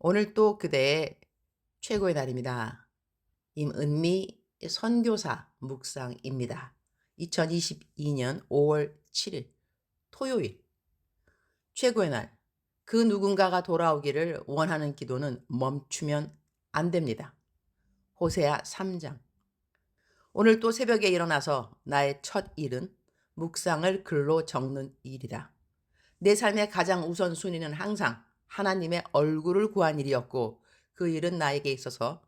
오늘 또 그대의 최고의 날입니다. 임은미 선교사 묵상입니다. 2022년 5월 7일 토요일 최고의 날. 그 누군가가 돌아오기를 원하는 기도는 멈추면 안 됩니다. 호세아 3장. 오늘 또 새벽에 일어나서 나의 첫 일은 묵상을 글로 적는 일이다. 내 삶의 가장 우선순위는 항상 하나님의 얼굴을 구한 일이었고 그 일은 나에게 있어서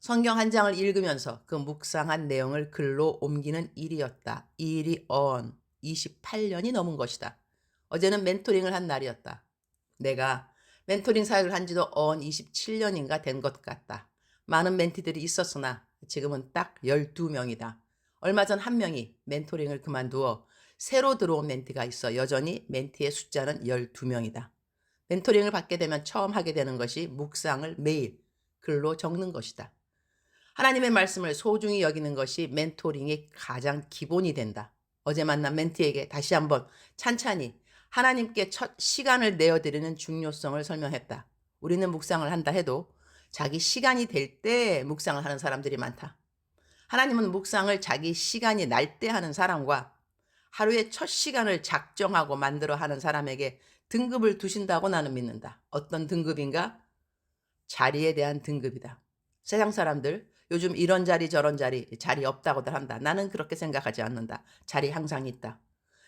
성경 한 장을 읽으면서 그 묵상한 내용을 글로 옮기는 일이었다. 이 일이 언 28년이 넘은 것이다. 어제는 멘토링을 한 날이었다. 내가 멘토링 사역을 한 지도 언 27년인가 된 것 같다. 많은 멘티들이 있었으나 지금은 딱 12명이다. 얼마 전 한 명이 멘토링을 그만두어 새로 들어온 멘티가 있어 여전히 멘티의 숫자는 12명이다. 멘토링을 받게 되면 처음 하게 되는 것이 묵상을 매일 글로 적는 것이다. 하나님의 말씀을 소중히 여기는 것이 멘토링의 가장 기본이 된다. 어제 만난 멘티에게 다시 한번 찬찬히 하나님께 첫 시간을 내어드리는 중요성을 설명했다. 우리는 묵상을 한다 해도 자기 시간이 될 때 묵상을 하는 사람들이 많다. 하나님은 묵상을 자기 시간이 날 때 하는 사람과 하루의 첫 시간을 작정하고 만들어 하는 사람에게 등급을 두신다고 나는 믿는다. 어떤 등급인가? 자리에 대한 등급이다. 세상 사람들 요즘 이런 자리 저런 자리 자리 없다고들 한다. 나는 그렇게 생각하지 않는다. 자리 항상 있다.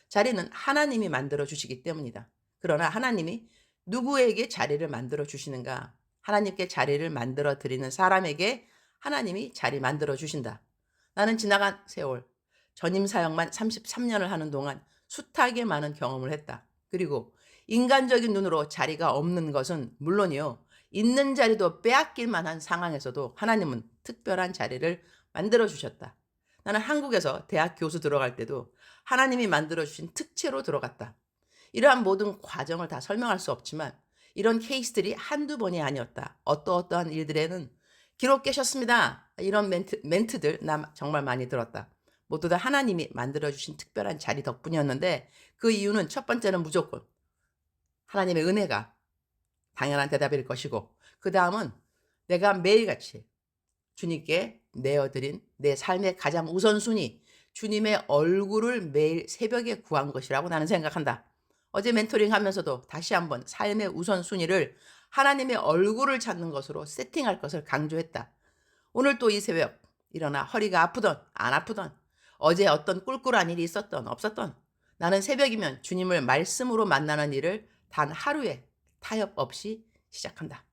자리는 하나님이 만들어 주시기 때문이다. 그러나 하나님이 누구에게 자리를 만들어 주시는가? 하나님께 자리를 만들어 드리는 사람에게 하나님이 자리 만들어 주신다. 나는 지나간 세월 전임 사역만 33년을 하는 동안 숱하게 많은 경험을 했다. 그리고 인간적인 눈으로 자리가 없는 것은 물론이요. 있는 자리도 빼앗길 만한 상황에서도 하나님은 특별한 자리를 만들어 주셨다. 나는 한국에서 대학 교수 들어갈 때도 하나님이 만들어 주신 특채로 들어갔다. 이러한 모든 과정을 다 설명할 수 없지만 이런 케이스들이 한두 번이 아니었다. 어떠어떠한 일들에는 기록 깨셨습니다. 이런 멘트, 멘트들 나 정말 많이 들었다. 모두 다 하나님이 만들어주신 특별한 자리 덕분이었는데 그 이유는 첫 번째는 무조건 하나님의 은혜가 당연한 대답일 것이고 그 다음은 내가 매일같이 주님께 내어드린 내 삶의 가장 우선순위 주님의 얼굴을 매일 새벽에 구한 것이라고 나는 생각한다. 어제 멘토링 하면서도 다시 한번 삶의 우선순위를 하나님의 얼굴을 찾는 것으로 세팅할 것을 강조했다. 오늘 또 이 새벽 일어나 허리가 아프던 안 아프던 어제 어떤 꿀꿀한 일이 있었던 없었던 나는 새벽이면 주님을 말씀으로 만나는 일을 단 하루에 타협 없이 시작한다.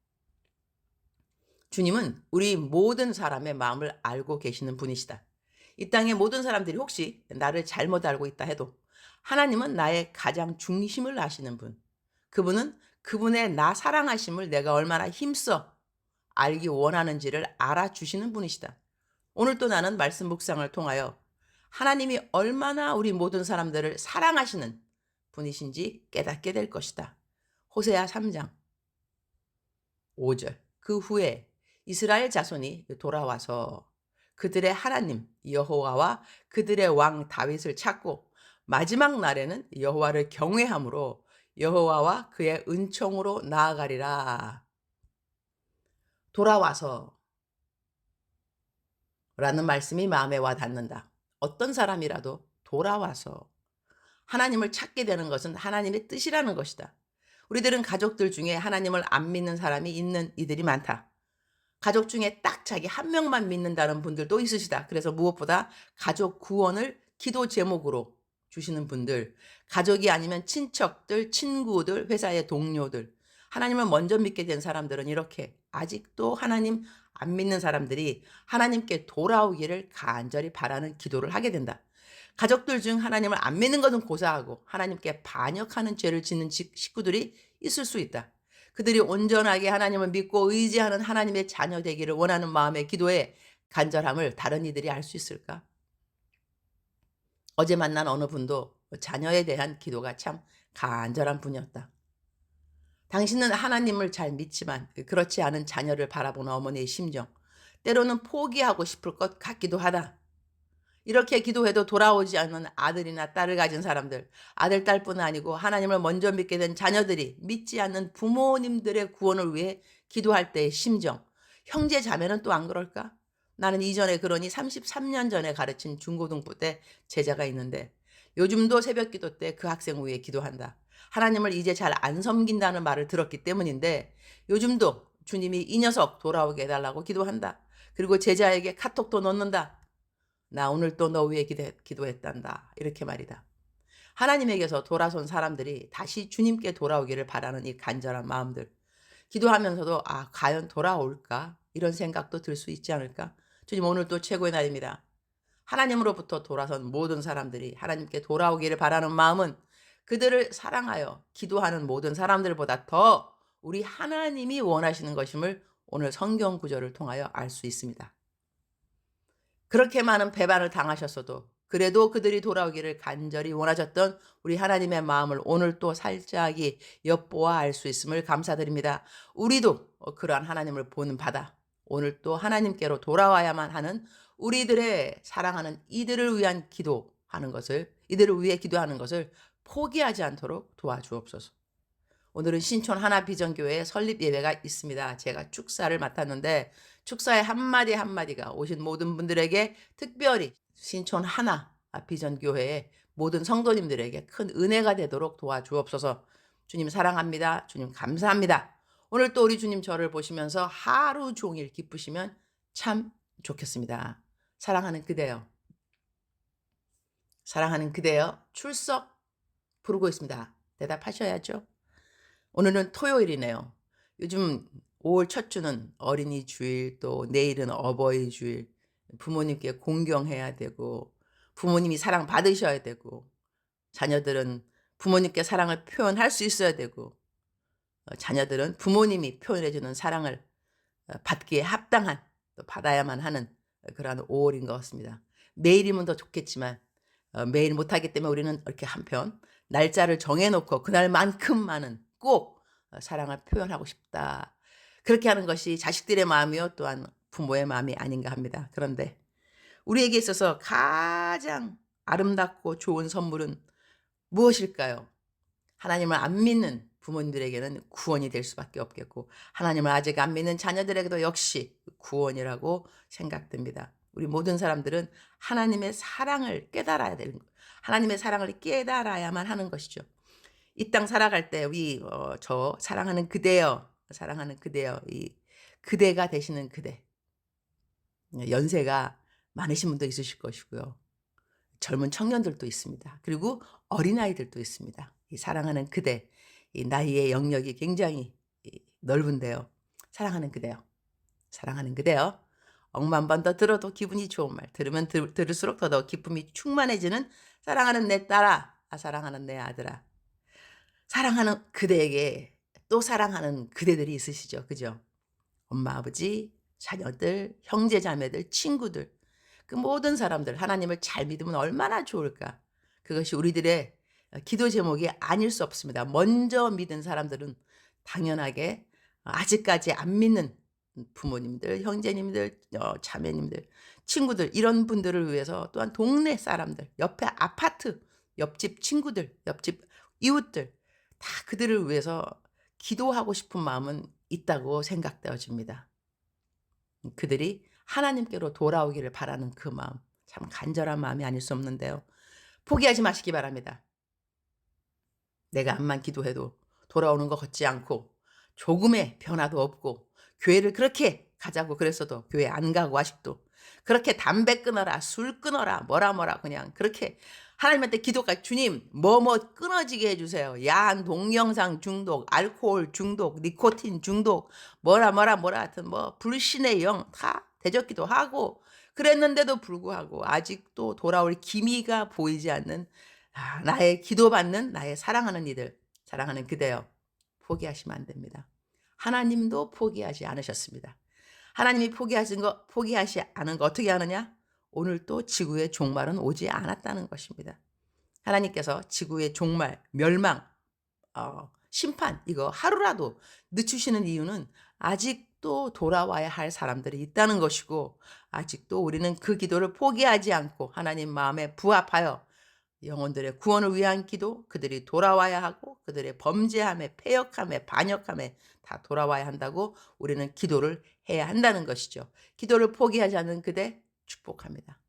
주님은 우리 모든 사람의 마음을 알고 계시는 분이시다. 이 땅의 모든 사람들이 혹시 나를 잘못 알고 있다 해도 하나님은 나의 가장 중심을 아시는 분. 그분은 그분의 나 사랑하심을 내가 얼마나 힘써 알기 원하는지를 알아주시는 분이시다. 오늘 또 나는 말씀 묵상을 통하여 하나님이 얼마나 우리 모든 사람들을 사랑하시는 분이신지 깨닫게 될 것이다. 호세아 3장 5절 그 후에 이스라엘 자손이 돌아와서 그들의 하나님 여호와와 그들의 왕 다윗을 찾고 마지막 날에는 여호와를 경외함으로 여호와와 그의 은총으로 나아가리라. 돌아와서 라는 말씀이 마음에 와 닿는다. 어떤 사람이라도 돌아와서 하나님을 찾게 되는 것은 하나님의 뜻이라는 것이다. 우리들은 가족들 중에 하나님을 안 믿는 사람이 있는 이들이 많다. 가족 중에 딱 자기 한 명만 믿는다는 분들도 있으시다. 그래서 무엇보다 가족 구원을 기도 제목으로 주시는 분들, 가족이 아니면 친척들, 친구들, 회사의 동료들, 하나님을 먼저 믿게 된 사람들은 이렇게 아직도 하나님 안 믿는 사람들이 하나님께 돌아오기를 간절히 바라는 기도를 하게 된다. 가족들 중 하나님을 안 믿는 것은 고사하고 하나님께 반역하는 죄를 짓는 식구들이 있을 수 있다. 그들이 온전하게 하나님을 믿고 의지하는 하나님의 자녀 되기를 원하는 마음의 기도에 간절함을 다른 이들이 알 수 있을까? 어제 만난 어느 분도 자녀에 대한 기도가 참 간절한 분이었다. 당신은 하나님을 잘 믿지만 그렇지 않은 자녀를 바라보는 어머니의 심정, 때로는 포기하고 싶을 것 같기도 하다. 이렇게 기도해도 돌아오지 않는 아들이나 딸을 가진 사람들, 아들, 딸뿐 아니고 하나님을 먼저 믿게 된 자녀들이 믿지 않는 부모님들의 구원을 위해 기도할 때의 심정. 형제 자매는 또 안 그럴까? 나는 이전에 그러니 33년 전에 가르친 중고등부 때 제자가 있는데 요즘도 새벽 기도 때 그 학생 위해 기도한다. 하나님을 이제 잘 안 섬긴다는 말을 들었기 때문인데 요즘도 주님이 이 녀석 돌아오게 해달라고 기도한다. 그리고 제자에게 카톡도 넣는다. 나 오늘 또 너 위해 기도, 기도했단다. 이렇게 말이다. 하나님에게서 돌아선 사람들이 다시 주님께 돌아오기를 바라는 이 간절한 마음들. 기도하면서도 아 과연 돌아올까? 이런 생각도 들 수 있지 않을까? 주님 오늘 또 최고의 날입니다. 하나님으로부터 돌아선 모든 사람들이 하나님께 돌아오기를 바라는 마음은 그들을 사랑하여 기도하는 모든 사람들보다 더 우리 하나님이 원하시는 것임을 오늘 성경 구절을 통하여 알 수 있습니다. 그렇게 많은 배반을 당하셨어도 그래도 그들이 돌아오기를 간절히 원하셨던 우리 하나님의 마음을 오늘 또 살짝이 엿보아 알 수 있음을 감사드립니다. 우리도 그러한 하나님을 보는 바다 오늘 또 하나님께로 돌아와야만 하는 우리들의 사랑하는 이들을 위한 기도하는 것을 이들을 위해 기도하는 것을 포기하지 않도록 도와주옵소서. 오늘은 신촌 하나 비전교회 설립 예배가 있습니다. 제가 축사를 맡았는데 축사의 한마디 한마디가 오신 모든 분들에게 특별히 신촌 하나 비전교회의 모든 성도님들에게 큰 은혜가 되도록 도와주옵소서. 주님 사랑합니다. 주님 감사합니다. 오늘 또 우리 주님 저를 보시면서 하루 종일 기쁘시면 참 좋겠습니다. 사랑하는 그대여. 사랑하는 그대여 출석 부르고 있습니다. 대답하셔야죠. 오늘은 토요일이네요. 요즘 5월 첫 주는 어린이 주일 또 내일은 어버이 주일 부모님께 공경해야 되고 부모님이 사랑 받으셔야 되고 자녀들은 부모님께 사랑을 표현할 수 있어야 되고 어, 자녀들은 부모님이 표현해주는 사랑을 어, 받기에 합당한 또 받아야만 하는 그러한 5월인 것 같습니다. 매일이면 더 좋겠지만 어, 매일 못하기 때문에 우리는 이렇게 한편 날짜를 정해놓고 그날만큼만은 꼭 사랑을 표현하고 싶다. 그렇게 하는 것이 자식들의 마음이요 또한 부모의 마음이 아닌가 합니다. 그런데 우리에게 있어서 가장 아름답고 좋은 선물은 무엇일까요? 하나님을 안 믿는 부모님들에게는 구원이 될 수밖에 없겠고 하나님을 아직 안 믿는 자녀들에게도 역시 구원이라고 생각됩니다. 우리 모든 사람들은 하나님의 사랑을 깨달아야 되는 거. 하나님의 사랑을 깨달아야만 하는 것이죠. 이 땅 살아갈 때 우리 어, 저 사랑하는 그대여 사랑하는 그대여 이 그대가 되시는 그대 연세가 많으신 분도 있으실 것이고요. 젊은 청년들도 있습니다. 그리고 어린아이들도 있습니다. 이 사랑하는 그대 이 나이의 영역이 굉장히 넓은데요. 사랑하는 그대요. 사랑하는 그대요. 억만 번 더 들어도 기분이 좋은 말. 들으면 들, 들을수록 더더 기쁨이 충만해지는 사랑하는 내 딸아, 아, 사랑하는 내 아들아. 사랑하는 그대에게 또 사랑하는 그대들이 있으시죠. 그죠? 엄마, 아버지, 자녀들, 형제, 자매들, 친구들. 그 모든 사람들 하나님을 잘 믿으면 얼마나 좋을까. 그것이 우리들의 기도 제목이 아닐 수 없습니다. 먼저 믿은 사람들은 당연하게 아직까지 안 믿는 부모님들, 형제님들, 어, 자매님들, 친구들 이런 분들을 위해서 또한 동네 사람들, 옆에 아파트, 옆집 친구들, 옆집 이웃들 다 그들을 위해서 기도하고 싶은 마음은 있다고 생각되어집니다. 그들이 하나님께로 돌아오기를 바라는 그 마음 참 간절한 마음이 아닐 수 없는데요. 포기하지 마시기 바랍니다. 내가 암만 기도해도 돌아오는 것 같지 않고 조금의 변화도 없고 교회를 그렇게 가자고 그랬어도 교회 안 가고 아직도 그렇게 담배 끊어라 술 끊어라 뭐라 뭐라 그냥 그렇게 하나님한테 기도가 주님 뭐뭐 뭐 끊어지게 해주세요 야한 동영상 중독 알코올 중독 니코틴 중독 뭐라 뭐라 뭐라 하여튼 뭐 불신의 영 다 대적기도 하고 그랬는데도 불구하고 아직도 돌아올 기미가 보이지 않는 아, 나의 기도받는 나의 사랑하는 이들, 사랑하는 그대여 포기하시면 안 됩니다. 하나님도 포기하지 않으셨습니다. 하나님이 포기하신 거, 포기하지 않은 거 어떻게 하느냐? 오늘 또 지구의 종말은 오지 않았다는 것입니다. 하나님께서 지구의 종말, 멸망, 어, 심판, 이거 하루라도 늦추시는 이유는 아직 아직도 돌아와야 할 사람들이 있다는 것이고 아직도 우리는 그 기도를 포기하지 않고 하나님 마음에 부합하여 영혼들의 구원을 위한 기도, 그들이 돌아와야 하고 그들의 범죄함에 패역함에 반역함에 다 돌아와야 한다고 우리는 기도를 해야 한다는 것이죠. 기도를 포기하지 않는 그대 축복합니다.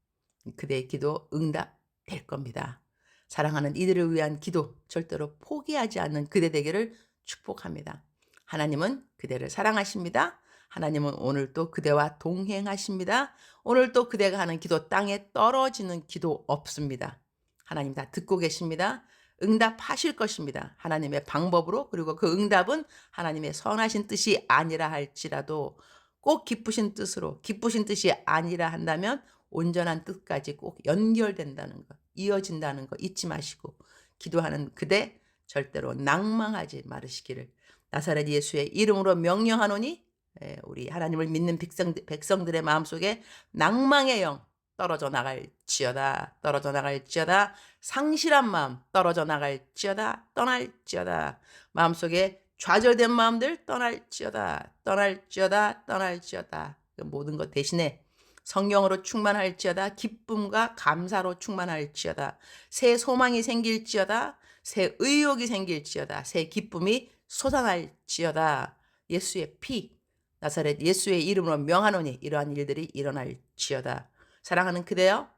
그대의 기도 응답될 겁니다. 사랑하는 이들을 위한 기도 절대로 포기하지 않는 그대 되기를 축복합니다. 하나님은 그대를 사랑하십니다. 하나님은 오늘 또 그대와 동행하십니다. 오늘 또 그대가 하는 기도 땅에 떨어지는 기도 없습니다. 하나님 다 듣고 계십니다. 응답하실 것입니다. 하나님의 방법으로 그리고 그 응답은 하나님의 선하신 뜻이 아니라 할지라도 꼭 기쁘신 뜻으로 기쁘신 뜻이 아니라 한다면 온전한 뜻까지 꼭 연결된다는 것, 이어진다는 것 잊지 마시고 기도하는 그대 절대로 낭망하지 말으시기를 나사렛 예수의 이름으로 명령하노니 예, 우리 하나님을 믿는 백성, 백성들의 마음속에 낭망의 영 떨어져 나갈지어다 떨어져 나갈지어다. 상실한 마음 떨어져 나갈지어다 떠날지어다. 마음속에 좌절된 마음들 떠날지어다 떠날지어다 떠날지어다. 그 모든 것 대신에 성령으로 충만할지어다 기쁨과 감사로 충만할지어다. 새 소망이 생길지어다 새 의욕이 생길지어다 새 기쁨이 솟아날지어다. 예수의 피 나사렛 예수의 이름으로 명하노니 이러한 일들이 일어날지어다 사랑하는 그대여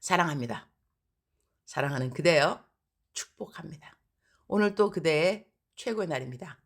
사랑합니다. 사랑하는 그대여 축복합니다. 오늘 또 그대의 최고의 날입니다.